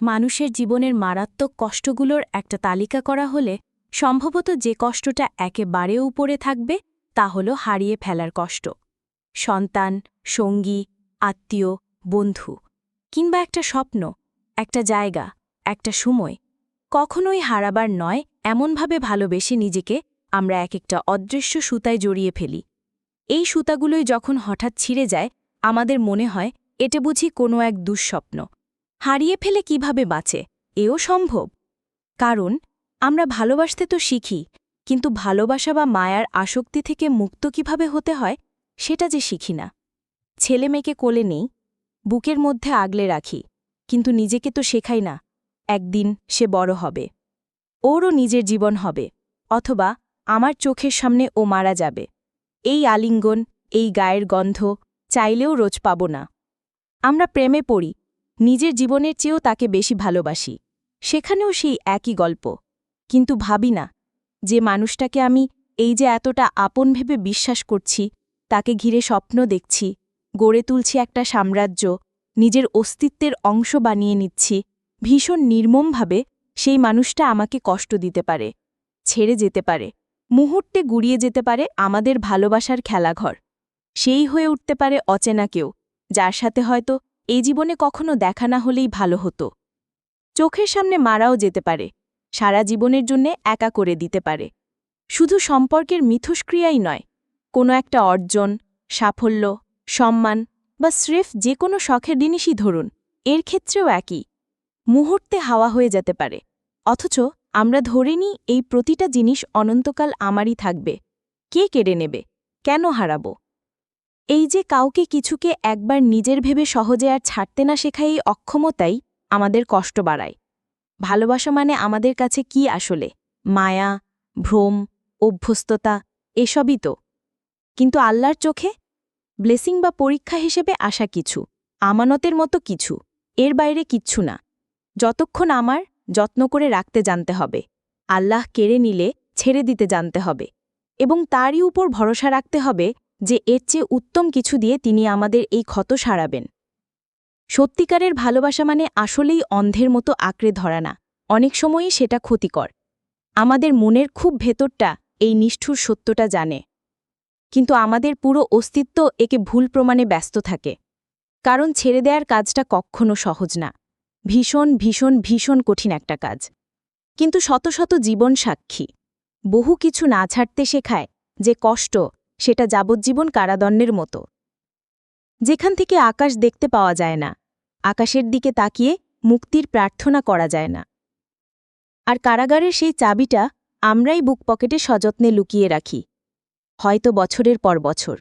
মানুষের জীবনের মারাত্মক কষ্টগুলোর একটা তালিকা করা হলে সম্ভবত যে কষ্টটা একেবারে উপরে থাকবে তা হল হারিয়ে ফেলার কষ্ট। সন্তান, সঙ্গী, আত্মীয়, বন্ধু, কিংবা একটা স্বপ্ন, একটা জায়গা, একটা সময়। কখনোই হারাবার নয়, এমনভাবে ভালোবেসে নিজেকে আমরা এক একটা অদৃশ্য সুতায় জড়িয়ে ফেলি। এই সুতাগুলোই যখন হঠাৎ ছিঁড়ে যায়, আমাদের মনে হয়, এটে বুঝি কোনো এক দুঃস্বপ্ন। হারিয়ে ফেলে কীভাবে বাঁচে, এও সম্ভব। কারণ, আমরা ভালোবাসতে তো শিখি, কিন্তু ভালোবাসা বা মায়ার আসক্তি থেকে মুক্ত কীভাবে হতে হয়, সেটা যে শিখি না। ছেলে মেয়েকে কোলে নেই, বুকের মধ্যে আগলে রাখি, কিন্তু নিজেকে তো শেখাই না, একদিন সে বড় হবে, ওরও নিজের জীবন হবে, অথবা আমার চোখের সামনে ও মারা যাবে। এই আলিঙ্গন, এই গায়ের গন্ধ, চাইলেও রোজ পাব না। আমরা প্রেমে পড়ি নিজের জীবনের চেয়েও তাকে বেশি ভালোবাসি। সেখানেও সেই একই গল্প। কিন্তু ভাবি না, যে মানুষটাকে আমি এই যে এতটা আপন ভেবে বিশ্বাস করছি, তাকে ঘিরে স্বপ্ন দেখছি, গড়ে তুলছি একটা সাম্রাজ্য, নিজের অস্তিত্বের অংশ বানিয়ে নিচ্ছি, ভীষণ নির্মমভাবে সেই মানুষটা আমাকে কষ্ট দিতে পারে, ছেড়ে যেতে পারে, মুহূর্তে গুড়িয়ে যেতে পারে আমাদের ভালোবাসার খেলাঘর। সেই হয়ে উঠতে পারে অচেনা কেউ, যার সাথে হয়তো এই জীবনে কখনো দেখা না হলেই ভালো হতো। চোখের সামনে মারাও যেতে পারে, সারা জীবনের জন্যে একা করে দিতে পারে। শুধু সম্পর্কের মিথস্ক্রিয়াই নয়, কোনো একটা অর্জন, সাফল্য, সম্মান বা স্রেফ যে কোনো শখের জিনিসই ধরুন, এর ক্ষেত্রেও একই। মুহূর্তে হাওয়া হয়ে যেতে পারে, অথচ আমরা ধরে নিই এই প্রতিটা জিনিস অনন্তকাল আমারই থাকবে। কে কেড়ে নেবে? কেন হারাবো? এই যে কাউকে কিছুকে একবার নিজের ভেবে সহজে আর ছাড়তে না শেখা এই অক্ষমতাই আমাদের কষ্ট বাড়ায়। ভালোবাসা মানে আমাদের কাছে কি আসলে? মায়া, ভ্রম, অভ্যস্ততা, এসবই তো। কিন্তু আল্লাহর চোখে? ব্লেসিং বা পরীক্ষা হিসেবে আসা কিছু, আমানতের মতো কিছু, এর বাইরে কিচ্ছু না। যতক্ষণ আমার যত্ন করে রাখতে জানতে হবে, আল্লাহ কেড়ে নিলে ছেড়ে দিতে জানতে হবে এবং তারই উপর ভরসা রাখতে হবে যে এর চেয়ে উত্তম কিছু দিয়ে তিনি আমাদের এই ক্ষত সারাবেন। সত্যিকারের ভালোবাসা মানে আসলেই অন্ধের মতো আঁকড়ে ধরা না, অনেক সময়ই সেটা ক্ষতিকর। আমাদের মনের খুব ভেতরটা এই নিষ্ঠুর সত্যটা জানে। কিন্তু আমাদের পুরো অস্তিত্ব একে ভুল প্রমাণে ব্যস্ত থাকে। কারণ ছেড়ে দেওয়ার কাজটা কখনো সহজ না। ভীষণ ভীষণ ভীষণ কঠিন একটা কাজ। কিন্তু শত শত জীবন সাক্ষী। বহু কিছু না ছাড়তে শেখায় যে কষ্ট সেটা যাবজ্জীবন কারাদণ্ডের মতো। যেখান থেকে আকাশ দেখতে পাওয়া যায় না, আকাশের দিকে তাকিয়ে মুক্তির প্রার্থনা করা যায় না। আর কারাগারের সেই চাবিটা আমরাই বুক পকেটে সযত্নে লুকিয়ে রাখি, হয়তো বছরের পর বছর।